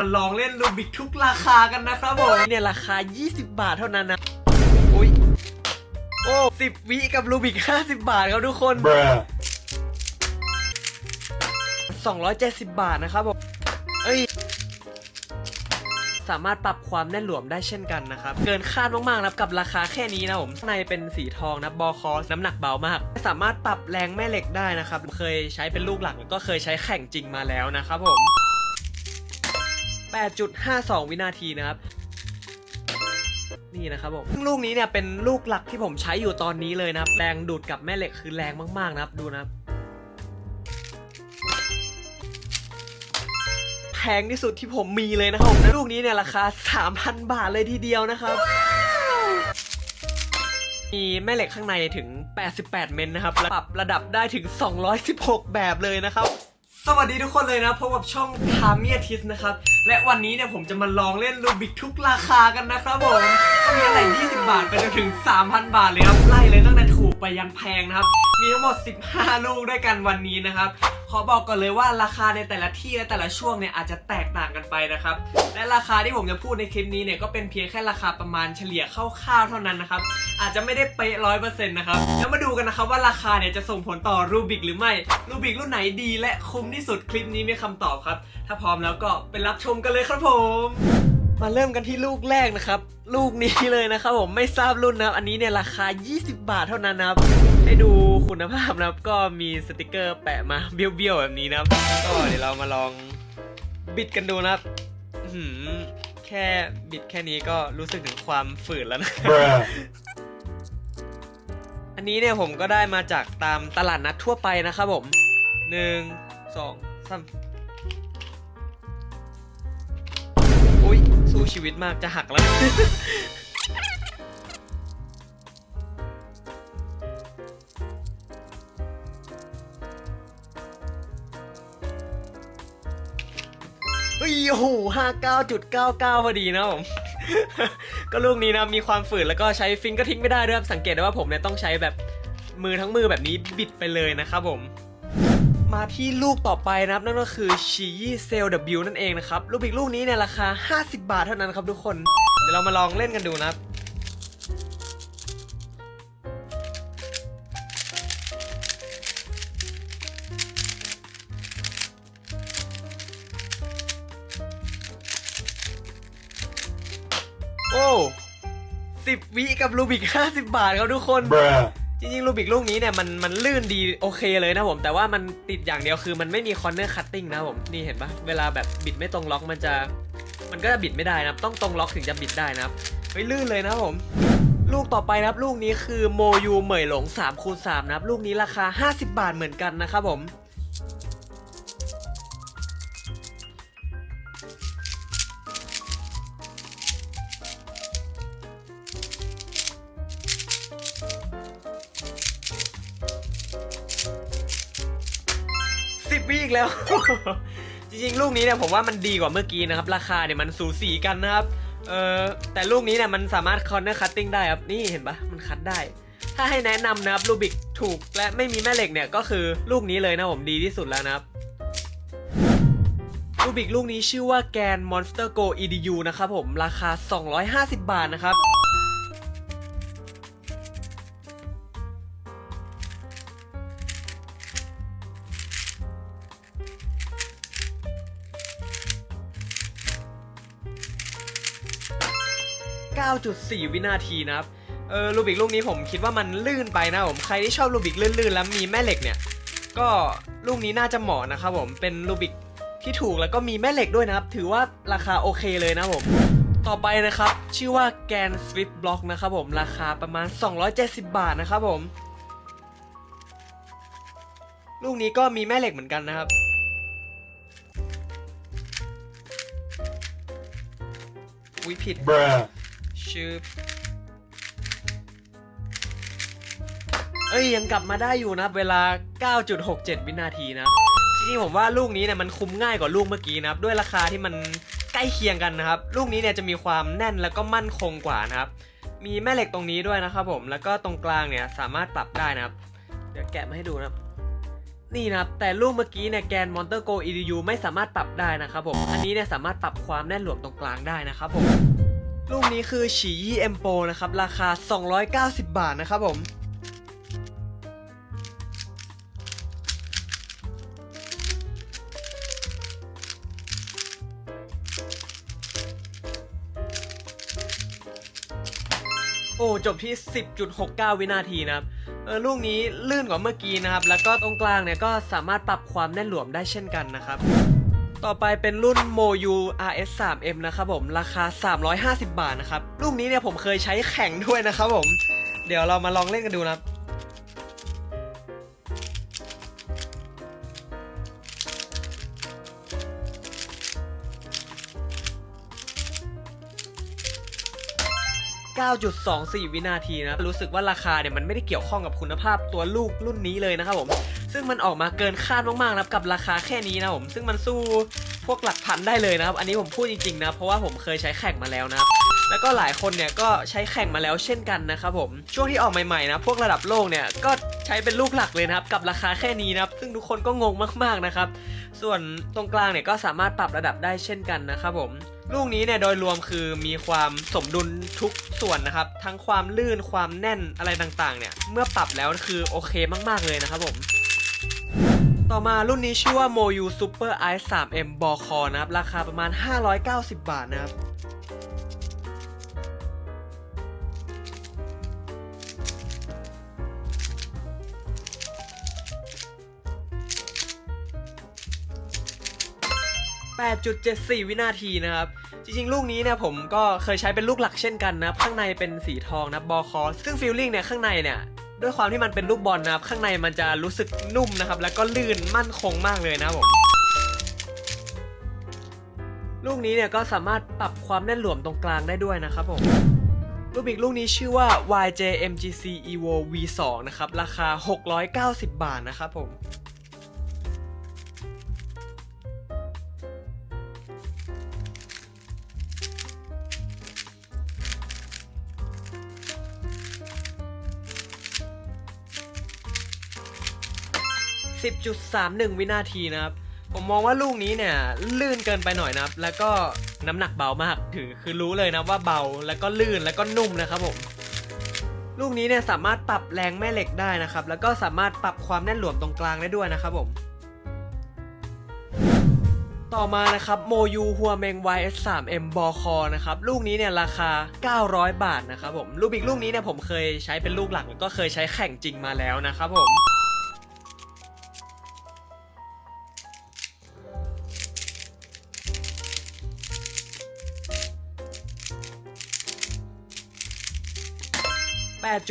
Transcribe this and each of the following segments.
มาลองเล่นรูบิกทุกราคากันนะครับผมเนี่ยราคา 20 บาทเท่านั้นนะอุ้ยโอ้10วิกับรูบิก 50 บาทครับทุกคน Bruh. 270 บาทนะครับผมเอ้ย สามารถปรับความแน่นหลวมได้เช่นกันนะครับ เกินคาดมากๆนะครับกับราคาแค่นี้นะผมข้างในเป็นสีทองนะบอคอสน้ำหนักเบามาก สามารถปรับแรงแม่เหล็กได้นะครับ เคยใช้เป็นลูกหลักแล้วก็เคยใช้แข่งจริงมาแล้วนะครับผม 8.52 วินาทีนะครับนี่นะครับผมซึ่งลูกนี้เนี่ยเป็นลูกหลักที่ผมใช้อยู่ตอนนี้เลยนะครับ แรงดูดกับแม่เหล็กคือแรงมากๆนะครับดูนะครับแพงที่สุดที่ผมมีเลยนะครับผมลูกนี้เนี่ยราคา 3,000 บาทเลยทีเดียวนะครับ มีแม่เหล็กข้างในถึง 88 เมนนะครับและปรับระดับได้ถึง 216 แบบเลยนะครับ สวัสดีทุกคนเลยนะพบกับช่องทามีทิสนะครับ และวันนี้เนี่ยผมจะมาลองเล่นลูบิกทุกราคากันนะครับผมก็มีตั้งแต่20 บาทไปจนถึง 3,000 บาทเลยครับไล่เลยตั้งแต่ถูกไปยันแพงนะครับ มีทั้งหมด 15 ลูกด้วยกันวันนี้นะครับ ขอบอกก่อนเลยว่าราคาในแต่ละที่และแต่ละช่วงเนี่ยอาจจะแตกต่างกันไปนะครับ และราคาที่ผมจะพูดในคลิปนี้เนี่ยก็เป็นเพียงแค่ราคาประมาณเฉลี่ยคร่าวๆเท่านั้นนะครับ อาจจะไม่ได้เป๊ะร้อยเปอร์เซ็นต์นะครับ แล้วมาดูกันนะครับว่าราคาเนี่ยจะส่งผลต่อรูบิกหรือไม่ รูบิกรุ่นไหนดีและคุ้มที่สุดคลิปนี้มีคำตอบครับ ถ้าพร้อมแล้วก็ไปรับชมกันเลยครับผมมาเริ่มกันที่ลูกแรกนะครับ ลูกนี้เลยนะครับผมไม่ทราบรุ่นนะครับ อันนี้เนี่ยราคา 20 บาทเท่านั้นนะครับ ให้ดูคุณภาพนะครับ ก็มีสติกเกอร์แปะมาเบี้ยวๆแบบนี้นะครับ ก็เดี๋ยวเรามาลองบิดกันดูนะครับอื้อหือแค่บิดแค่นี้ก็รู้สึกถึงความฝืดแล้วนะ Bruh. อันนี้เนี่ยผมก็ได้มาจากตามตลาดนัดทั่วไปนะครับผมหนึ่งสองสามอุ้ยสู้ชีวิตมากจะหักแล้ว เฮ้ยโอ้โหห้าเก้าจุดเก้าเก้าพอดีนะผม ก็ลูกนี้นะมีความฝืดแล้วก็ใช้ฟิงก็ทิ้งไม่ได้ด้วยครับสังเกตได้ว่าผมเนี่ยต้องใช้แบบมือทั้งมือแบบนี้บิดไปเลยนะครับผม มาที่ลูกต่อไปนะครับนั่นก็คือชียี่เซลวนั่นเองนะครับ ลูกอีกลูกนี้เนี่ยราคา 50 บาทเท่านั้นครับทุกคน เดี๋ยวเรามาลองเล่นกันดูนะครับ สิบวิกับรูบิก50บาทครับทุกคน Bruh. จริงๆรูบิกลูกนี้เนี่ยมันมันลื่นดีโอเคเลยนะผม แต่ว่ามันติดอย่างเดียวคือมันไม่มีคอนเนอร์คัตติ้งนะผม นี่เห็นปะเวลาแบบบิดไม่ตรงล็อกมันจะ มันก็จะบิดไม่ได้นะครับต้องตรงล็อกถึงจะบิดได้นะครับไม่ลื่นเลยนะครับผม ลูกต่อไปนะครับลูกนี้คือโมยูเหมยหลง3คูณ3นะครับลูกนี้ราคา 50 บาทเหมือนกันนะครับผม จริงๆ ลูกนี้เนี่ยผมว่ามันดีกว่าเมื่อกี้นะครับ ราคาเนี่ยมันสูสีกันนะครับ เออแต่ลูกนี้เนี่ยมันสามารถคอนเนอร์คัตติ้งได้ครับ นี่เห็นปะมันคัตได้ ถ้าให้แนะนำนะครับลูบิกถูกและไม่มีแม่เหล็กเนี่ยก็คือลูกนี้เลยนะผมดีที่สุดแล้วนะครับลูบิกลูกนี้ชื่อว่าแกน Monster Go EDU นะครับผมราคา 250 บาทนะครับ 9.4 วินาทีนะครับเออรูบิกลูกนี้ผมคิดว่ามันลื่นไปนะผมใครที่ชอบรูบิกลื่นๆแล้วมีแม่เหล็กเนี่ย ก็ลูกนี้น่าจะเหมาะนะครับผมเป็นรูบิกที่ถูกแล้วก็มีแม่เหล็กด้วยนะครับ ถือว่าราคาโอเคเลยนะผมต่อไปนะครับ ชื่อว่าแกน Swift Block นะครับผมราคาประมาณ 270 บาทนะครับผม ลูกนี้ก็มีแม่เหล็กเหมือนกันนะครับ วิผิด Bruh. ชื่อเอ้ยยังกลับมาได้อยู่นะเวลา 9.67 วินาทีนะจริงๆผมว่าลูกนี้เนี่ยมันคุ้มง่ายกว่าลูกเมื่อกี้นะครับด้วยราคาที่มันใกล้เคียงกันนะครับ ลูกนี้เนี่ยจะมีความแน่นแล้วก็มั่นคงกว่านะครับ มีแม่เหล็กตรงนี้ด้วยนะครับผมแล้วก็ตรงกลางเนี่ยสามารถปรับได้นะครับ เดี๋ยวแกะมาให้ดูนะครับ นี่นะครับแต่ลูกเมื่อกี้เนี่ยแกน Monster Go EDU ไม่สามารถปรับได้นะครับผมอันนี้เนี่ยสามารถปรับความแน่นหลวมตรงกลางได้นะครับผม ลูกนี้คือฉียี่เอ็มโปนะครับ ราคา 290 บาทนะครับผมโอ้จบที่ 10.69 วินาทีนะครับเออลูกนี้ลื่นกว่าเมื่อกี้นะครับ แล้วก็ตรงกลางเนี่ยก็สามารถปรับความแน่นหลวมได้เช่นกันนะครับ ต่อไปเป็นรุ่น MOU RS 3M นะครับผม ราคา 350 บาทนะครับ ลูกนี้เนี่ยผมเคยใช้แข่งด้วยนะครับผม เดี๋ยวเรามาลองเล่นกันดูนะครับ9.24 วินาทีนะ รู้สึกว่าราคาเนี่ยมันไม่ได้เกี่ยวข้องกับคุณภาพตัวลูกรุ่นนี้เลยนะครับผม ซึ่งมันออกมาเกินคาดมากๆนะครับกับราคาแค่นี้นะผมซึ่งมันสู้พวกหลักพันได้เลยนะครับ อันนี้ผมพูดจริงๆนะเพราะว่าผมเคยใช้แข่งมาแล้วนะครับแล้วก็หลายคนเนี่ยก็ใช้แข่งมาแล้วเช่นกันนะครับผมช่วงที่ออกใหม่ๆนะพวกระดับโลกเนี่ยก็ใช้เป็นลูกหลักเลยนะครับกับราคาแค่นี้นะครับซึ่งทุกคนก็งงมากๆนะครับส่วนตรงกลางเนี่ยก็สามารถปรับระดับได้เช่นกันนะครับผมลูกนี้เนี่ยโดยรวมคือมีความสมดุลทุกส่วนนะครับ ทั้งความลื่นความแน่นอะไรต่างๆเนี่ยเมื่อปรับแล้วคือโอเคมากๆเลยนะครับผม ต่อมารุ่นนี้ชื่อว่า Moyu Super Ice 3M b a l l c o r นะครับ ราคาประมาณ 590 บาทนะครับ8.74 วินาทีนะครับ จริงๆ ลูกนี้เนี่ยผมก็เคยใช้เป็นลูกหลักเช่นกันนะครับข้างในเป็นสีทองนะครับอคอ ซึ่งฟีลลิ่งเนี่ยข้างในเนี่ย ด้วยความที่มันเป็นลูกบอลนะครับ ข้างในมันจะรู้สึกนุ่มนะครับ แล้วก็ลื่นมั่นคงมากเลยนะครับผมลูกนี้เนี่ยก็สามารถปรับความแน่นหลวมตรงกลางได้ด้วยนะครับผมลูกบิกลูกนี้ชื่อว่า YJMGC Evo V2 นะครับ ราคา 690 บาทนะครับผม 10.31 วินาทีนะครับ ผมมองว่าลูกนี้เนี่ยลื่นเกินไปหน่อยนะครับ แล้วก็น้ำหนักเบามากถือคือรู้เลยนะว่าเบาแล้วก็ลื่นแล้วก็นุ่มนะครับผมลูกนี้เนี่ยสามารถปรับแรงแม่เหล็กได้นะครับ แล้วก็สามารถปรับความแน่นหลวมตรงกลางได้ด้วยนะครับผม ต่อมานะครับโมยูฮัวเมง YS3M บอคอนะครับลูกนี้เนี่ยราคา 900 บาทนะครับผมลูกอีกลูกนี้เนี่ยผมเคยใช้เป็นลูกหลักแล้วก็เคยใช้แข่งจริงมาแล้วนะครับผม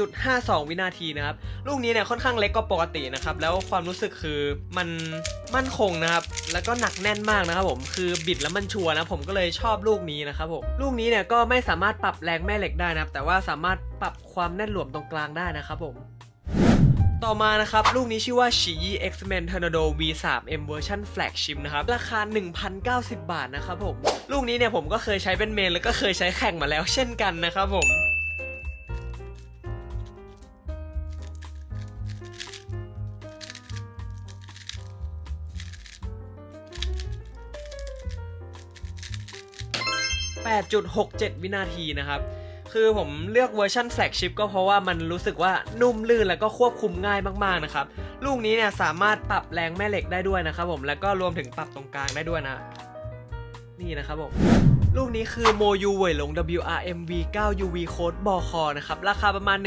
8.52 วินาทีนะครับ ลูกนี้เนี่ยค่อนข้างเล็กกว่าปกตินะครับ แล้วความรู้สึกคือมันมั่นคงนะครับ แล้วก็หนักแน่นมากนะครับผม คือบิดแล้วมันชัวร์นะ ผมก็เลยชอบลูกนี้นะครับผม ลูกนี้เนี่ยก็ไม่สามารถปรับแรงแม่เหล็กได้นะครับ แต่ว่าสามารถปรับความแน่นหลวมตรงกลางได้นะครับผมต่อมานะครับ ลูกนี้ชื่อว่า Shiyi X-Men Tornado V3M Version Flagship นะครับ ราคา 1,090 บาทนะครับผม ลูกนี้เนี่ยผมก็เคยใช้เป็นเมน แล้วก็เคยใช้แข่งมาแล้วเช่นกันนะครับผม 8.67 วินาทีนะครับคือผมเลือกเวอร์ชันแฟลกชิพก็เพราะว่ามันรู้สึกว่านุ่มลื่นแล้วก็ควบคุมง่ายมากๆนะครับ ลูกนี้เนี่ยสามารถปรับแรงแม่เหล็กได้ด้วยนะครับผมแล้วก็รวมถึงปรับตรงกลางได้ด้วยนะ นี่นะครับผมลูกนี้คือโมยูเวยลง WRMV 9 UV Code บอคอนะครับ ราคาประมาณ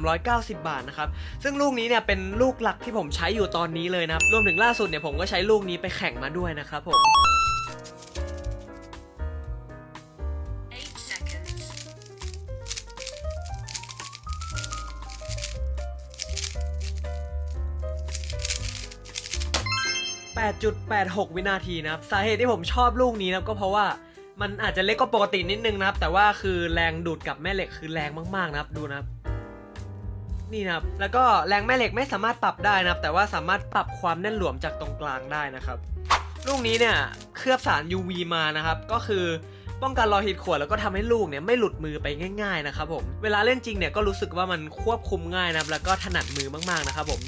1,390 บาทนะครับ ซึ่งลูกนี้เนี่ยเป็นลูกหลักที่ผมใช้อยู่ตอนนี้เลยนะครับ รวมถึงล่าสุดเนี่ยผมก็ใช้ลูกนี้ไปแข่งมาด้วยนะครับผม 8.86 วินาทีนะครับ สาเหตุที่ผมชอบลูกนี้นะครับก็เพราะว่ามันอาจจะเล็กกว่าปกตินิดนึงนะครับ แต่ว่าคือแรงดูดกับแม่เหล็กคือแรงมากๆนะครับดูนะครับ นี่นะครับ แล้วก็แรงแม่เหล็กไม่สามารถปรับได้นะครับ แต่ว่าสามารถปรับความแน่นหลวมจากตรงกลางได้นะครับ ลูกนี้เนี่ยเคลือบสาร UV มานะครับ ก็คือป้องกันรอยหิดข่วนแล้วก็ทำให้ลูกเนี่ยไม่หลุดมือไปง่าย ๆนะครับผม เวลาเล่นจริงเนี่ยก็รู้สึกว่ามันควบคุมง่ายนะครับ แล้วก็ถนัดมือมากๆนะครับผม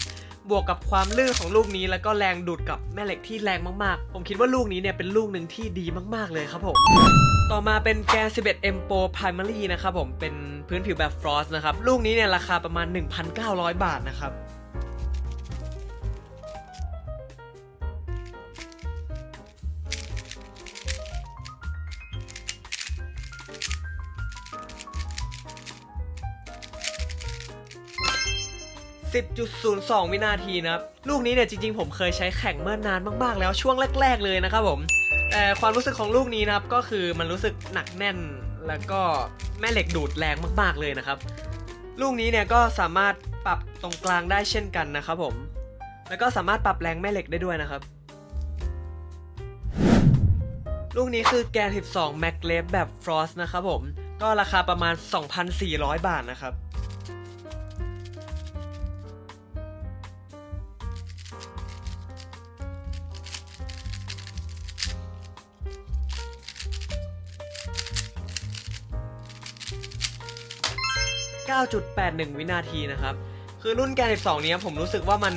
บวกกับความลื่นของลูกนี้แล้วก็แรงดูดกับแม่เหล็กที่แรงมากๆ ผมคิดว่าลูกนี้เนี่ยเป็นลูกหนึ่งที่ดีมากๆเลยครับผม ต่อมาเป็นแกน11 M Pro Primary นะครับผมเป็นพื้นผิวแบบ Frost นะครับ ลูกนี้เนี่ยราคาประมาณ 1,900 บาทนะครับ 10.02 วินาทีนะครับ ลูกนี้เนี่ยจริงๆ ผมเคยใช้แข่งเมื่อนานมากๆ แล้วช่วงแรก ๆ เลยนะครับผมแต่ความรู้สึกของลูกนี้นะครับก็คือมันรู้สึกหนักแน่นแล้วก็แม่เหล็กดูดแรงมากๆเลยนะครับ ลูกนี้เนี่ยก็สามารถปรับตรงกลางได้เช่นกันนะครับผม แล้วก็สามารถปรับแรงแม่เหล็กได้ด้วยนะครับ ลูกนี้คือแกน 12 Mac l a v แบบ Frost นะครับผม ก็ราคาประมาณ 2,400 บาทนะครับ 9.81 วินาทีนะครับ คือรุ่นแกน 12เนี้ยผมรู้สึกว่ามัน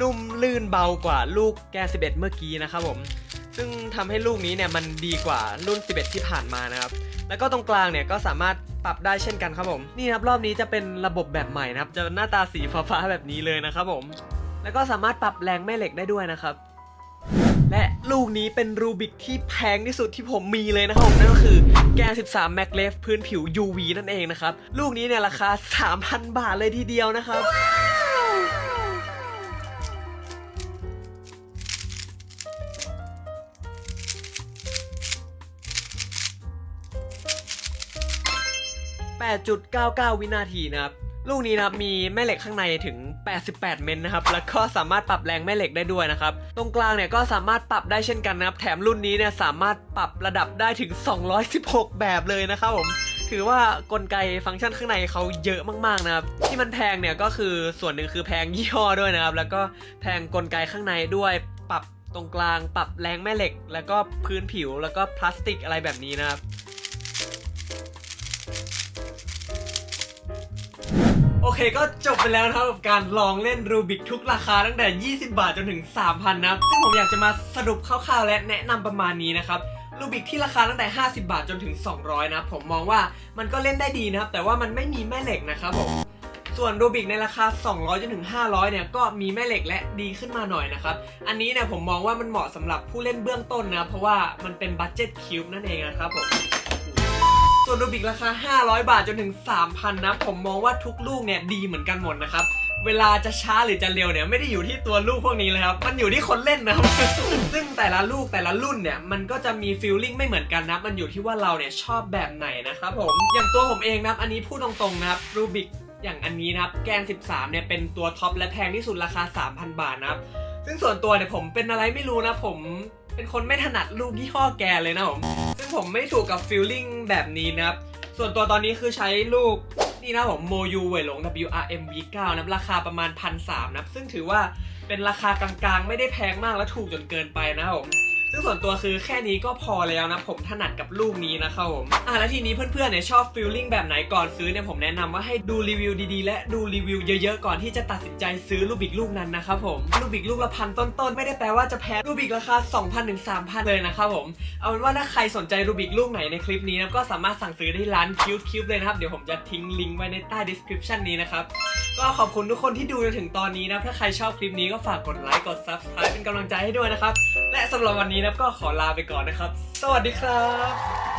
นุ่มลื่นเบากว่าลูกแกน 11 เมื่อกี้นะครับผม ซึ่งทำให้ลูกนี้เนี่ยมันดีกว่ารุ่น 11 ที่ผ่านมานะครับ แล้วก็ตรงกลางเนี่ยก็สามารถปรับได้เช่นกันครับผม นี่ครับรอบนี้จะเป็นระบบแบบใหม่นะครับ จะหน้าตาสีฟ้าๆแบบนี้เลยนะครับผม แล้วก็สามารถปรับแรงแม่เหล็กได้ด้วยนะครับ และลูกนี้เป็นรูบิกที่แพงที่สุดที่ผมมีเลยนะครับนั่นก็คือแกน 13 Mac l e f พื้นผิว UV นั่นเองนะครับ ลูกนี้เนี่ยราคา 3,000 บาทเลยทีเดียวนะครับ8.99 วินาทีนะครับ ลูกนี้นะครับมีแม่เหล็กข้างในถึง 88 เมตรนะครับ แล้วก็สามารถปรับแรงแม่เหล็กได้ด้วยนะครับ ตรงกลางเนี่ยก็สามารถปรับได้เช่นกันนะครับ แถมรุ่นนี้เนี่ยสามารถปรับระดับได้ถึง 216 แบบเลยนะครับผม ถือว่ากลไกฟังก์ชันข้างในเขาเยอะมากๆนะครับ ที่มันแพงเนี่ยก็คือส่วนหนึ่งคือแพงยี่ห้อด้วยนะครับ แล้วก็แพงกลไกข้างในด้วย ปรับตรงกลาง ปรับแรงแม่เหล็ก แล้วก็พื้นผิว แล้วก็พลาสติกอะไรแบบนี้นะครับ เคก็จบไปแล้วนะครับกับการลองเล่นรูบิกทุกราคาตั้งแต่ 20 บาทจนถึง 3,000นะครับซึ่งผมอยากจะมาสรุปคร่าวๆ และแนะนำประมาณนี้นะครับรูบิกที่ราคาตั้งแต่ 50 บาทจนถึง 200 นะครับผมมองว่ามันก็เล่นได้ดีนะครับ แต่ว่ามันไม่มีแม่เหล็กนะครับผมส่วนรูบิกในราคา 200จนถึง 500 เนี่ยก็มีแม่เหล็กและดีขึ้นมาหน่อยนะครับ อันนี้เนี่ยผมมองว่ามันเหมาะสำหรับผู้เล่นเบื้องต้นนะ เพราะว่ามันเป็นบัตเจ็ตคิวบ์นั่นเองนะครับผม ส่วนรูบิกราคา 500 บาทจนถึง 3,000 นะ ผมมองว่าทุกลูกเนี่ยดีเหมือนกันหมดนะครับ เวลาจะช้าหรือจะเร็วเนี่ยไม่ได้อยู่ที่ตัวลูกพวกนี้เลยครับ มันอยู่ที่คนเล่นนะครับ ซึ่งแต่ละลูกแต่ละรุ่นเนี่ยมันก็จะมีฟีลลิ่งไม่เหมือนกันนะ มันอยู่ที่ว่าเราเนี่ยชอบแบบไหนนะครับผม อย่างตัวผมเองนะครับอันนี้พูดตรงๆนะครับรูบิกอย่างอันนี้นะครับแกน 13 เนี่ยเป็นตัวท็อปและแพงที่สุดราคา 3,000 บาทนะครับ ซึ่งส่วนตัวเนี่ยผมเป็นอะไรไม่รู้นะผม เป็นคนไม่ถนัดลูกยี่ห้อแกเลยนะผม ซึ่งผมไม่ถูกกับฟิลลิ่งแบบนี้นะครับ ส่วนตัวตอนนี้คือใช้ลูกนี่นะผมโมยูเวยหลง WRM V9 นะราคาประมาณพันะครับซึ่งถือว่าเป็นราคากลางๆ ไม่ได้แพงมากและถูกจนเกินไปนะครับผม ซึ่งส่วนตัวคือแค่นี้ก็พอแล้วนะ ผมถนัดกับลูกนี้นะครับผมอะแล้วทีนี้เพื่อนๆเนี่ยชอบฟีลลิ่งแบบไหนก่อนซื้อเนี่ยผมแนะนำว่าให้ดูรีวิวดีๆ และดูรีวิวเยอะๆ ก่อนที่จะตัดสินใจซื้อลูบิกลูกนั้นนะครับผมลูบิกลูกละพันต้นๆ ไม่ได้แปลว่าจะแพ้ลูบิกราคา 2,000ถึง3,000 เลยนะครับผม เอาเป็นว่าถ้าใครสนใจรูบิกลูกไหนในคลิปนี้นะก็สามารถสั่งซื้อได้ที่ร้านคิวคิวเลยนะครับ เดี๋ยวผมจะทิ้งลิงก์ไว้ในใต้ description นี้นะครับก็ขอบคุณทุกคนที่ดูจนถึงตอนนี้นะถ้าใครชอบคลิปนี้ก็ฝากกดไลค์กด subscribe เป็นกำลังใจให้ด้วยนะครับและสำหรับวันนี้นะก็ขอลาไปก่อนนะครับ สวัสดีครับ